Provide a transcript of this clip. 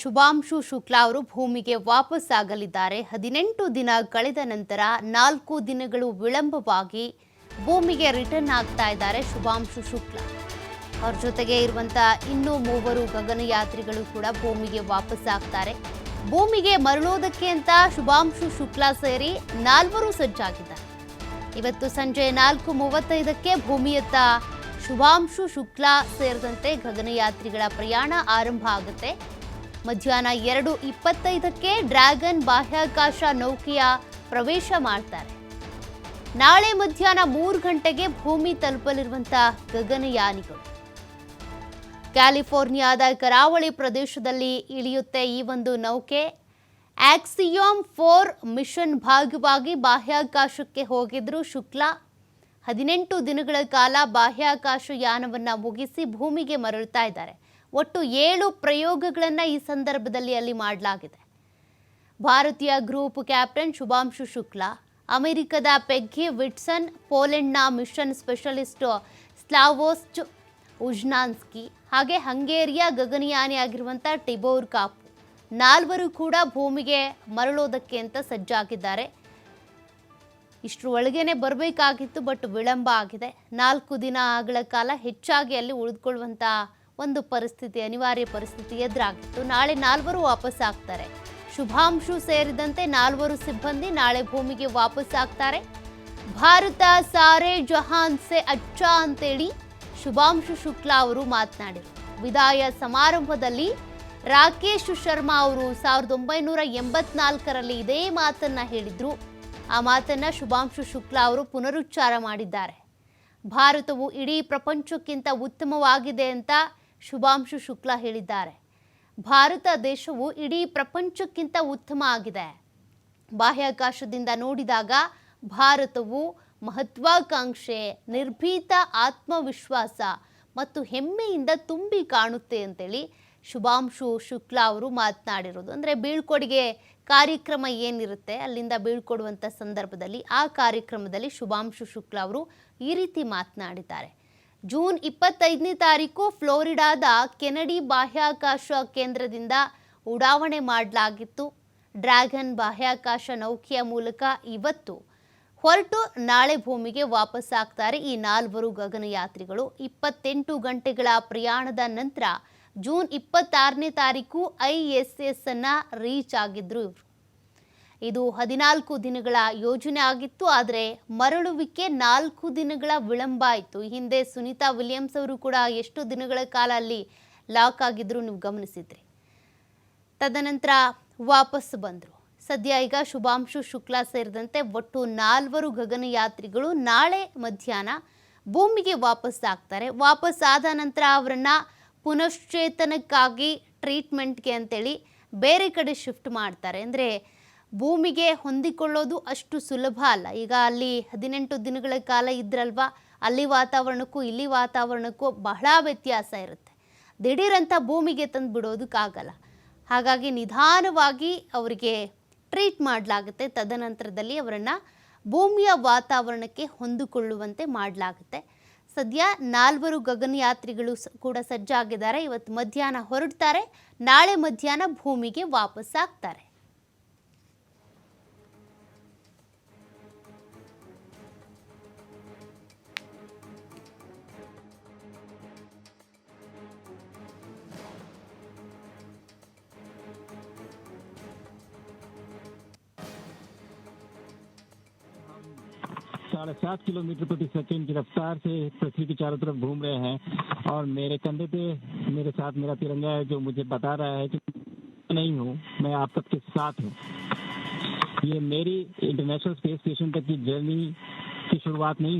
ಶುಭಾಂಶು ಶುಕ್ಲಾ ಅವರು ಭೂಮಿಗೆ ವಾಪಸ್ಸಾಗಲಿದ್ದಾರೆ ಹದಿನೆಂಟು ದಿನ ಕಳೆದ ನಂತರ ನಾಲ್ಕು ದಿನಗಳು ವಿಳಂಬವಾಗಿ ಭೂಮಿಗೆ ರಿಟರ್ನ್ ಆಗ್ತಾ ಇದ್ದಾರೆ ಶುಭಾಂಶು ಶುಕ್ಲಾ. ಅವ್ರ ಜೊತೆಗೆ ಇರುವಂಥ ಇನ್ನೂ ಮೂವರು ಗಗನಯಾತ್ರಿಗಳು ಕೂಡ ಭೂಮಿಗೆ ವಾಪಸ್ ಆಗ್ತಾರೆ. ಭೂಮಿಗೆ ಮರಳೋದಕ್ಕೆ ಅಂತ ಶುಭಾಂಶು ಶುಕ್ಲಾ ಸೇರಿ ನಾಲ್ವರು ಸಜ್ಜಾಗಿದ್ದಾರೆ. ಇವತ್ತು ಸಂಜೆ ನಾಲ್ಕು ಮೂವತ್ತೈದಕ್ಕೆ ಭೂಮಿಯತ್ತ ಶುಭಾಂಶು ಶುಕ್ಲಾ ಸೇರಿದಂತೆ ಗಗನಯಾತ್ರಿಗಳ ಪ್ರಯಾಣ ಆರಂಭ ಆಗುತ್ತೆ. ಮಧ್ಯಾಹ್ನ ಎರಡು ಇಪ್ಪತ್ತೈದಕ್ಕೆ ಡ್ರ್ಯಾಗನ್ ಬಾಹ್ಯಾಕಾಶ ನೌಕೆಯ ಪ್ರವೇಶ ಮಾಡ್ತಾರೆ. ನಾಳೆ ಮಧ್ಯಾಹ್ನ ಮೂರು ಗಂಟೆಗೆ ಭೂಮಿ ತಲುಪಲಿರುವಂತಹ ಗಗನಯಾನಿಗಳು. ಕ್ಯಾಲಿಫೋರ್ನಿಯಾದ ಕರಾವಳಿ ಪ್ರದೇಶದಲ್ಲಿ ಇಳಿಯುತ್ತೆ ಈ ಒಂದು ನೌಕೆ. ಆಕ್ಸಿಯೋಮ್ ಫೋರ್ ಮಿಷನ್ ಭಾಗವಾಗಿ ಬಾಹ್ಯಾಕಾಶಕ್ಕೆ ಹೋಗಿದ್ರು ಶುಕ್ಲಾ. ಹದಿನೆಂಟು ದಿನಗಳ ಕಾಲ ಬಾಹ್ಯಾಕಾಶ ಯಾನವನ್ನು ಮುಗಿಸಿ ಭೂಮಿಗೆ ಮರಳುತ್ತಾ ಇದ್ದಾರೆ. ಒಟ್ಟು ಏಳು ಪ್ರಯೋಗಗಳನ್ನು ಈ ಸಂದರ್ಭದಲ್ಲಿ ಅಲ್ಲಿ ಮಾಡಲಾಗಿದೆ. ಭಾರತೀಯ ಗ್ರೂಪ್ ಕ್ಯಾಪ್ಟನ್ ಶುಭಾಂಶು ಶುಕ್ಲಾ, ಅಮೆರಿಕದ ಪೆಗ್ಗಿ ವಿಟ್ಸನ್, ಪೋಲೆಂಡ್ನ ಮಿಷನ್ ಸ್ಪೆಷಲಿಸ್ಟ್ ಸ್ಲಾವೋಸ್ಟ್ ಉಜ್ನಾನ್ಸ್ಕಿ, ಹಾಗೆ ಹಂಗೇರಿಯ ಗಗನಯಾನಿ ಆಗಿರುವಂಥ ಟಿಬೋರ್ ಕಾಪು. ನಾಲ್ವರು ಕೂಡ ಭೂಮಿಗೆ ಮರಳೋದಕ್ಕೆ ಅಂತ ಸಜ್ಜಾಗಿದ್ದಾರೆ. ಇಷ್ಟರ ಒಳಗೇನೆ ಬರಬೇಕಾಗಿತ್ತು, ಬಟ್ ವಿಳಂಬ ಆಗಿದೆ. ನಾಲ್ಕು ದಿನಗಳ ಕಾಲ ಹೆಚ್ಚಾಗಿ ಅಲ್ಲಿ ಉಳಿದುಕೊಳ್ಳುವಂಥ ಒಂದು ಪರಿಸ್ಥಿತಿ, ಅನಿವಾರ್ಯ ಪರಿಸ್ಥಿತಿ ಎದುರಾಗಿತ್ತು ನಾಳೆ ನಾಲ್ವರು ವಾಪಸ್ ಆಗ್ತಾರೆ. ಶುಭಾಂಶು ಸೇರಿದಂತೆ ನಾಲ್ವರು ಸಿಬ್ಬಂದಿ ನಾಳೆ ಭೂಮಿಗೆ ವಾಪಸ್ ಆಗ್ತಾರೆ. ಭಾರತ ಸಾರೆ ಜಹಾನ್ ಸೆ ಅಚ್ಚ ಅಂತೇಳಿ ಶುಭಾಂಶು ಶುಕ್ಲಾ ಅವರು ಮಾತನಾಡಿದರು ವಿದಾಯ ಸಮಾರಂಭದಲ್ಲಿ ರಾಕೇಶ್ ಶರ್ಮಾ ಅವರು ಸಾವಿರದ ಒಂಬೈನೂರ ಎಂಬತ್ನಾಲ್ಕರಲ್ಲಿ ಇದೇ ಮಾತನ್ನ ಹೇಳಿದ್ರು. ಆ ಮಾತನ್ನ ಶುಭಾಂಶು ಶುಕ್ಲಾ ಅವರು ಪುನರುಚ್ಚಾರ ಮಾಡಿದ್ದಾರೆ. ಭಾರತವು ಇಡೀ ಪ್ರಪಂಚಕ್ಕಿಂತ ಉತ್ತಮವಾಗಿದೆ ಅಂತ ಶುಭಾಂಶು ಶುಕ್ಲಾ ಹೇಳಿದ್ದಾರೆ. ಭಾರತ ದೇಶವು ಇಡೀ ಪ್ರಪಂಚಕ್ಕಿಂತ ಉತ್ತಮ ಆಗಿದೆ. ಬಾಹ್ಯಾಕಾಶದಿಂದ ನೋಡಿದಾಗ ಭಾರತವು ಮಹತ್ವಾಕಾಂಕ್ಷೆ, ನಿರ್ಭೀತ ಆತ್ಮವಿಶ್ವಾಸ ಮತ್ತು ಹೆಮ್ಮೆಯಿಂದ ತುಂಬಿ ಕಾಣುತ್ತೆ ಅಂತೇಳಿ ಶುಭಾಂಶು ಶುಕ್ಲಾ ಅವರು ಮಾತನಾಡಿರೋದು. ಅಂದರೆ ಬೀಳ್ಕೊಡುಗೆ ಕಾರ್ಯಕ್ರಮ ಏನಿರುತ್ತೆ ಅಲ್ಲಿಂದ ಬೀಳ್ಕೊಡುವಂಥ ಸಂದರ್ಭದಲ್ಲಿ ಆ ಕಾರ್ಯಕ್ರಮದಲ್ಲಿ ಶುಭಾಂಶು ಶುಕ್ಲಾ ಅವರು ಈ ರೀತಿ ಮಾತನಾಡಿದ್ದಾರೆ. ಜೂನ್ ಇಪ್ಪತ್ತೈದನೇ ತಾರೀಕು ಫ್ಲೋರಿಡಾದ ಕೆನಡಿ ಬಾಹ್ಯಾಕಾಶ ಕೇಂದ್ರದಿಂದ ಉಡಾವಣೆ ಮಾಡಲಾಗಿತ್ತು. ಡ್ರ್ಯಾಗನ್ ಬಾಹ್ಯಾಕಾಶ ನೌಕೆಯ ಮೂಲಕ ಇವತ್ತು ಹೊರಟು ನಾಳೆ ಭೂಮಿಗೆ ವಾಪಸ್ ಆಗ್ತಾರೆ ಈ ನಾಲ್ವರು ಗಗನಯಾತ್ರಿಗಳು. ಇಪ್ಪತ್ತೆಂಟು ಗಂಟೆಗಳ ಪ್ರಯಾಣದ ನಂತರ ಜೂನ್ ಇಪ್ಪತ್ತಾರನೇ ತಾರೀಕು ಐ ಎಸ್ ಎಸ್ ಅನ್ನ ರೀಚ್ ಆಗಿದ್ರು ಇವರು. ಇದು ಹದಿನಾಲ್ಕು ದಿನಗಳ ಯೋಜನೆ ಆಗಿತ್ತು, ಆದರೆ ಮರಳುವಿಕೆ ನಾಲ್ಕು ದಿನಗಳ ವಿಳಂಬ ಆಯಿತು. ಹಿಂದೆ ಸುನೀತಾ ವಿಲಿಯಮ್ಸ್ ಅವರು ಕೂಡ ಎಷ್ಟು ದಿನಗಳ ಕಾಲ ಅಲ್ಲಿ ಲಾಕ್ ಆಗಿದ್ರು ನೀವು ಗಮನಿಸಿದ್ರಿ. ತದನಂತರ ವಾಪಸ್ ಬಂದರು. ಸದ್ಯ ಈಗ ಶುಭಾಂಶು ಶುಕ್ಲಾ ಸೇರಿದಂತೆ ಒಟ್ಟು ನಾಲ್ವರು ಗಗನಯಾತ್ರಿಗಳು ನಾಳೆ ಮಧ್ಯಾಹ್ನ ಭೂಮಿಗೆ ವಾಪಸ್ ಆಗ್ತಾರೆ. ವಾಪಸ್ ಆದ ನಂತರ ಅವರನ್ನ ಪುನಶ್ಚೇತನಕ್ಕಾಗಿ ಟ್ರೀಟ್ಮೆಂಟ್ಗೆ ಅಂತೇಳಿ ಬೇರೆ ಕಡೆ ಶಿಫ್ಟ್ ಮಾಡ್ತಾರೆ. ಅಂದರೆ ಭೂಮಿಗೆ ಹೊಂದಿಕೊಳ್ಳೋದು ಅಷ್ಟು ಸುಲಭ ಅಲ್ಲ. ಈಗ ಅಲ್ಲಿ ಹದಿನೆಂಟು ದಿನಗಳ ಕಾಲ ಇದ್ರಲ್ವಾ, ಅಲ್ಲಿ ವಾತಾವರಣಕ್ಕೂ ಇಲ್ಲಿ ವಾತಾವರಣಕ್ಕೂ ಬಹಳ ವ್ಯತ್ಯಾಸ ಇರುತ್ತೆ. ದಿಢೀರಂತ ಭೂಮಿಗೆ ತಂದು ಬಿಡೋದಕ್ಕಾಗಲ್ಲ ಹಾಗಾಗಿ ನಿಧಾನವಾಗಿ ಅವರಿಗೆ ಟ್ರೀಟ್ ಮಾಡಲಾಗುತ್ತೆ. ತದನಂತರದಲ್ಲಿ ಅವರನ್ನು ಭೂಮಿಯ ವಾತಾವರಣಕ್ಕೆ ಹೊಂದಿಕೊಳ್ಳುವಂತೆ ಮಾಡಲಾಗುತ್ತೆ. ಸದ್ಯ ನಾಲ್ವರು ಗಗನಯಾತ್ರಿಗಳು ಕೂಡ ಸಜ್ಜಾಗಿದ್ದಾರೆ. ಇವತ್ತು ಮಧ್ಯಾಹ್ನ ಹೊರಡ್ತಾರೆ, ನಾಳೆ ಮಧ್ಯಾಹ್ನ ಭೂಮಿಗೆ ವಾಪಸ್ साढ़े सात किलोमीटर प्रति सेकंड की रफ्तार से पृथ्वी के चारों तरफ़ घूम रहे हैं और मेरे कंधे पे, मेरे साथ मेरा तिरंगा है जो मुझे बता रहा है कि नहीं हूँ, मैं आप सबके साथ हूँ। ये मेरी इंटरनेशनल स्पेस स्टेशन तक की जर्नी की शुरुआत नहीं